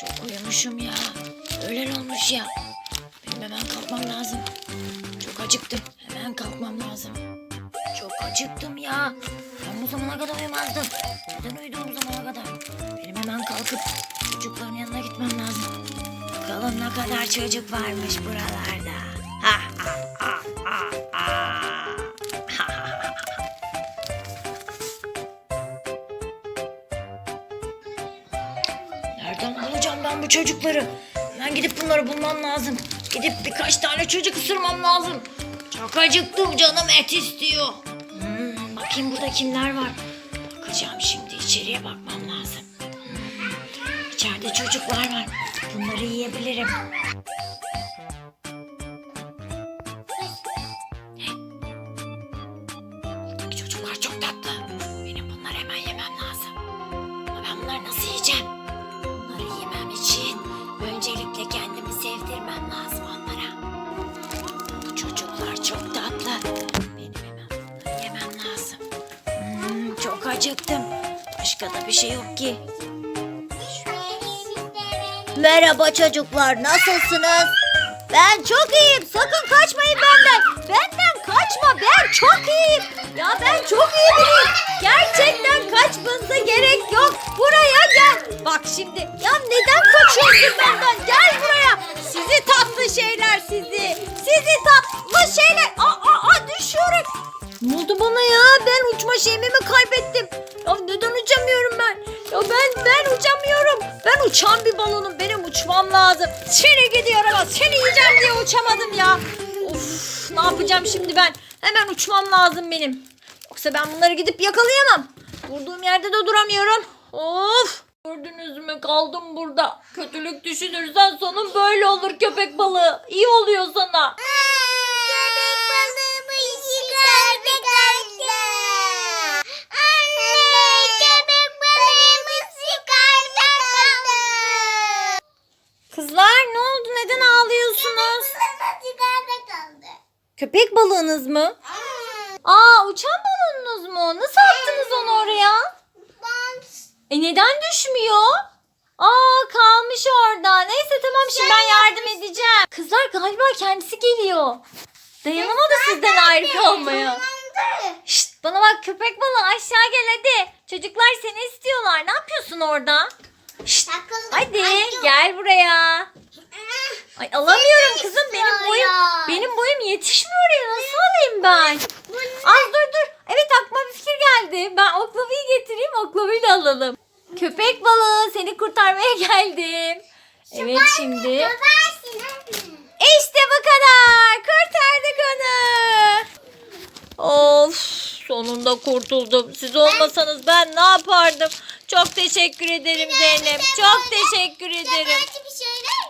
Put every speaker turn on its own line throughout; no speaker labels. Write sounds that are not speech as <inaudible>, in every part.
Çok uyumuşum ya. Öğlen olmuş ya. Benim hemen kalkmam lazım. Çok acıktım. Hemen kalkmam lazım. Çok acıktım ya. Ben bu zamana kadar uyumazdım. Neden uyudum bu zamana kadar? Benim hemen kalkıp çocukların yanına gitmem lazım. Bakalım ne kadar çocuk varmış buralarda. Ben bu çocukları? Ben gidip bunları bulmam lazım. Gidip birkaç tane çocuk ısırmam lazım. Çok acıktım canım et istiyor. Hmm, bakayım burada kimler var. Bakacağım şimdi içeriye bakmam lazım. Hmm, içeride çocuklar var. Bunları yiyebilirim. Bu çocuklar çok tatlı. Benim hemen bunları yemem lazım. Hmm, çok acıktım. Başka da bir şey yok ki.
Merhaba çocuklar, nasılsınız? Ben çok iyiyim. Sakın kaçmayın benden. Benden kaçma. Ben çok iyiyim. Ya ben çok iyi biriyim. Gerçekten kaçmanıza gerek yok. Buraya gel. Bak şimdi. Ya neden kaçıyorsun benden? Gel buraya. Sizi tatlı şeyler sizi. Sizi tatlı şeyler. Aa, aa, aa düşüyorum. Ne oldu bana ya? Ben uçma şeyimi mi kaybettim? Ya neden uçamıyorum ben? Ya ben ben uçamıyorum. Ben uçan bir balonum. Benim uçmam lazım. Seni gidiyorum ama seni yiyeceğim diye uçamadım ya. Of ne yapacağım şimdi ben? Hemen uçmam lazım benim. Yoksa ben bunları gidip yakalayamam. Durduğum yerde de duramıyorum. Of. Gördünüz mü kaldım burada. Kötülük düşünürsen sonun böyle olur köpek balığı. İyi oluyor sana. Neden ağlıyorsunuz? Köpek balığınız mı? Aa uçan balonunuz mu? Nasıl attınız onu oraya? E neden düşmüyor? Aa kalmış orada. Neyse tamam şimdi ben yardım edeceğim. Kızlar galiba kendisi geliyor. Dayanamadı sizden ayrı kalmaya. Şşt bana bak köpek balığı aşağı gel hadi. Çocuklar seni istiyorlar. Ne yapıyorsun orada? Şşt hadi gel buraya. Ay alamıyorum kızım benim boyum benim boyum yetişmiyor ya nasıl alayım ben? Az dur dur. Evet aklıma bir fikir geldi. Ben oklavayı getireyim oklavayla alalım. Köpek balığı seni kurtarmaya <laughs> geldim. Evet şimdi. İşte bu kadar. Kurtardık onu. Of sonunda kurtuldum. Siz olmasanız ben ne yapardım? Çok teşekkür ederim Zeynep. Çok teşekkür ederim.
Bir şeyler.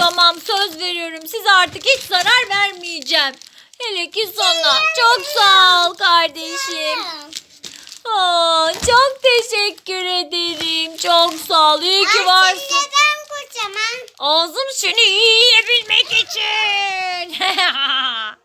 Tamam söz veriyorum. Size artık hiç zarar vermeyeceğim. Hele ki sana. Çok sağ ol kardeşim. Aa, çok teşekkür ederim. Çok sağ ol. İyi ki varsın.
Neden kocaman?
Ağzım seni iyi yiyebilmek için. <laughs>